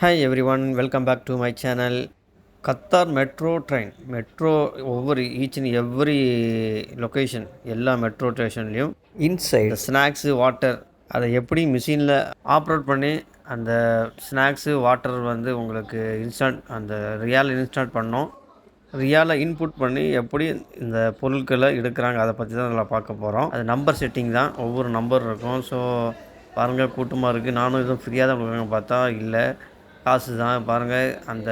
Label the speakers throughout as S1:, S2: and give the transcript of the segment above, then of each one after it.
S1: Hi every one welcome back to my channel Qatar metro train metro ஒவ்வொரு each and every location எல்லா metro ஸ்டேஷன்லேயும் inside snacks water அதை எப்படி மிஷினில் operate பண்ணி அந்த ஸ்நாக்ஸு வாட்டர் வந்து உங்களுக்கு இன்ஸ்டன்ட் அந்த ரியால் இன்ஸ்டால் பண்ணோம். ரியாலை இன்புட் பண்ணி எப்படி இந்த பொருட்களை எடுக்கிறாங்க அதை பற்றி தான் அதில் பார்க்க போகிறோம் அது நம்பர் செட்டிங் தான். ஒவ்வொரு நம்பர் இருக்கும். ஸோ பாருங்கள் கூட்டமாக இருக்குது நானும் எதுவும் ஃப்ரீயாக தான் கொடுக்குறாங்க பார்த்தா இல்லை. காசு தான் பாருங்கள் அந்த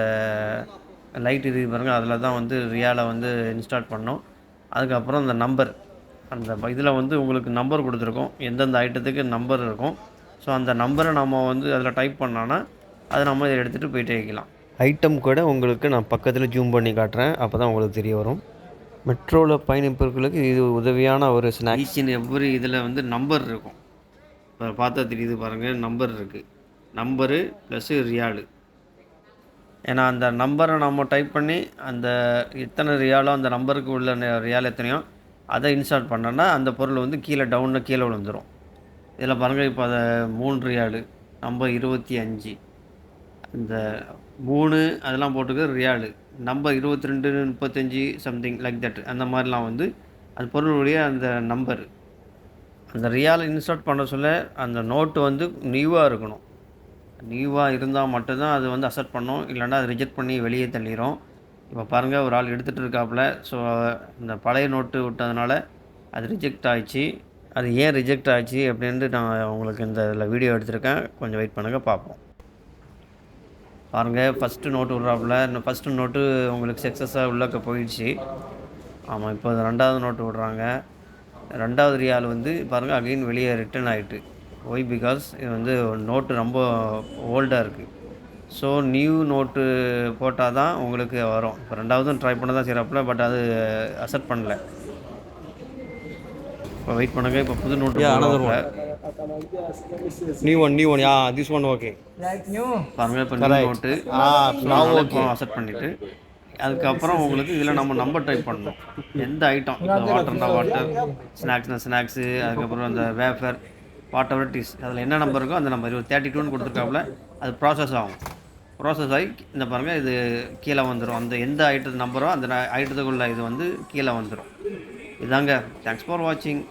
S1: லைட் இருக்குது பாருங்கள் அதில் தான் வந்து ரியாலை வந்து இன்ஸ்டால் பண்ணோம். அதுக்கப்புறம் அந்த நம்பர் அந்த இதில் வந்து உங்களுக்கு நம்பர் கொடுத்துருக்கோம். எந்தெந்த ஐட்டத்துக்கு நம்பர் இருக்கும். ஸோ அந்த நம்பரை நம்ம வந்து அதில் டைப் பண்ணோன்னா அதை நம்ம இதை எடுத்துகிட்டு போயிட்டே வைக்கலாம் ஐட்டம் கூட உங்களுக்கு நான் பக்கத்தில் ஜூம் பண்ணி காட்டுறேன். அப்போ தான் உங்களுக்கு தெரிய வரும். மெட்ரோவில் பயணிப்பவர்களுக்கு இது உதவியான ஒரு ஸ்நாக்ஸ் எவ்ரி இதில் வந்து நம்பர் இருக்கும். இப்போ பார்த்தா தெரியுது பாருங்கள் நம்பர் இருக்குது நம்பரு ப்ளஸ்ஸு ரியாலு ஏன்னா அந்த நம்பரை நம்ம டைப் பண்ணி அந்த எத்தனை ரியாலோ அந்த நம்பருக்கு உள்ள ரியால் எத்தனையோ அதை இன்ஸ்டால் பண்ணோன்னா அந்த பொருள் வந்து கீழே டவுனில் கீழே விழுந்துடும் இதில் பாருங்கள் இப்போ அதை மூணு ரியாலு நம்பர் இருபத்தி அஞ்சு இந்த மூணு அதெல்லாம் போட்டுக்க ரியாலு நம்பர் இருபத்தி ரெண்டு முப்பத்தஞ்சு சம்திங் லைக் தட் அந்த மாதிரிலாம் வந்து அந்த பொருளுடைய அந்த நம்பர் அந்த ரியாலை இன்ஸ்டால் பண்ண சொல்ல அந்த நோட்டு வந்து நியூவாக இருக்கணும். நியூவாக இருந்தால் மட்டும்தான் அது வந்து அசெப்ட் பண்ணும். இல்லைன்னா அது ரிஜெக்ட் பண்ணி வெளியே தள்ளிடும் இப்போ பாருங்கள் ஒரு ஆள் எடுத்துகிட்டு இருக்காப்புல. ஸோ இந்த பழைய நோட்டு விட்டதுனால அது ரிஜெக்ட் ஆயிடுச்சு. அது ஏன் ரிஜெக்ட் ஆச்சு அப்படின்ட்டு நான் உங்களுக்கு இந்த இதில் வீடியோ எடுத்திருக்கேன். கொஞ்சம் வெயிட் பண்ணுங்கள் பார்ப்போம். பாருங்கள் ஃபஸ்ட்டு நோட்டு விட்றாப்புல. இந்த ஃபஸ்ட்டு நோட்டு உங்களுக்கு சக்ஸஸாக உள்ளக்க போயிடுச்சு. ஆமாம் இப்போ ரெண்டாவது நோட்டு விட்றாங்க. ரெண்டாவது ரியால் வந்து பாருங்கள் அகைன் வெளியே ரிட்டர்ன் ஆகிட்டு ஒய் பிகாஸ் இது வந்து நோட்டு ரொம்ப ஓல்டாக இருக்குது ஸோ நியூ நோட்டு போட்டால் தான் உங்களுக்கு வரும். இப்போ ரெண்டாவதும் ட்ரை பண்ண தான் செய்கிறாப்புல பட் அது அக்செப்ட் பண்ணல. இப்போ வெயிட் பண்ணுங்க இப்போ புது note
S2: New one, new one. Yeah, this one okay.
S1: பாருங்க இப்போ நியூ நோட்டு இப்போ அக்செப்ட் பண்ணிவிட்டு அதுக்கப்புறம் உங்களுக்கு இதில் நம்ம நம்பர் டைப் பண்ணணும். எந்த ஐட்டம் இப்போ வாட்டர்னா வாட்டர் ஸ்நாக்ஸ்னா ஸ்நாக்ஸு அதுக்கப்புறம் அந்த வேஃபர் வாட் எவர் இஸ் அதில் என்ன நம்பர் இருக்கோ அந்த நம்பர் ஒரு தேர்ட்டி டூன்னு கொடுத்துருக்காப்புல அது ப்ராசஸ் ஆகும். ப்ராசஸ் ஆகி இந்த பாருங்கள் இது கீழே வந்துடும் அந்த எந்த ஐட்டத்து நம்பரோ அந்த ஐட்டத்துக்குள்ள இது வந்து கீழே வந்துடும் இதாங்க. தேங்க்ஸ் ஃபார் வாட்சிங்